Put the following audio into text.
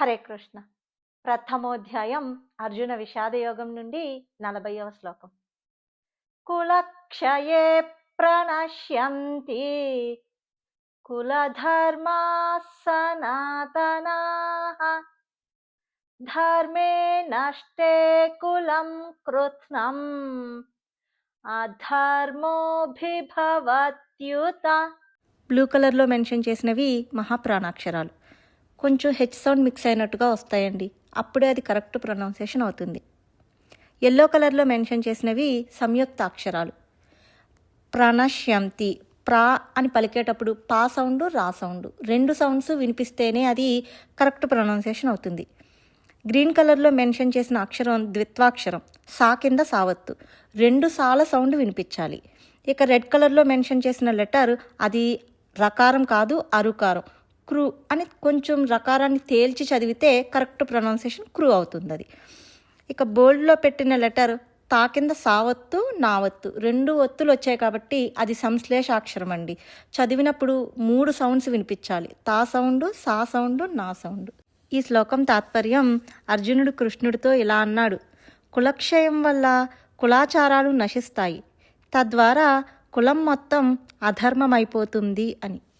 హరే కృష్ణ. ప్రథమోధ్యాయం అర్జున విషాదయోగం నుండి నలభైవ శ్లోకం. కులక్షయే ప్రణశ్యంతి కులధర్మా సనాతనా ధర్మే నష్టే కులం కృత్నం అధర్మోభిభవత్యుత. బ్లూ కలర్లో మెన్షన్ చేసినవి మహాప్రాణాక్షరాలు. కొంచెం హెచ్ సౌండ్ మిక్స్ అయినట్టుగా వస్తాయండి. అప్పుడే అది కరెక్ట్ ప్రొనౌన్సియేషన్ అవుతుంది. ఎల్లో కలర్లో మెన్షన్ చేసినవి సంయుక్త అక్షరాలు ప్రణశ్యంతి ప్రా అని పలికేటప్పుడు పా సౌండ్ రా సౌండ్ రెండు సౌండ్స్ వినిపిస్తేనే అది కరెక్ట్ ప్రొనౌన్సియేషన్ అవుతుంది. గ్రీన్ కలర్లో మెన్షన్ చేసిన అక్షరం ద్విత్వాక్షరం సా కింద సావత్తు. రెండు సాల సౌండ్ వినిపించాలి. ఇక రెడ్ కలర్లో మెన్షన్ చేసిన లెటర్ అది రకారం కాదు అరుకారం. క్రూ అని కొంచెం రకారాన్ని తేల్చి చదివితే కరెక్ట్ ప్రొనౌన్సియేషన్ క్రూ అవుతుంది అది ఇక బోల్డ్లో పెట్టిన లెటర్ తా కింద సావత్తు నావత్తు రెండు ఒత్తులు వచ్చాయి కాబట్టి అది సంశ్లేషాక్షరం అండి చదివినప్పుడు మూడు సౌండ్స్ వినిపించాలి. తా సౌండ్ సా సౌండ్ నా సౌండ్. ఈ శ్లోకం తాత్పర్యం అర్జునుడు కృష్ణుడితో ఇలా అన్నాడు. కులక్షయం వల్ల కులాచారాలు నశిస్తాయి. తద్వారా కులం మొత్తం అధర్మమైపోతుంది అని.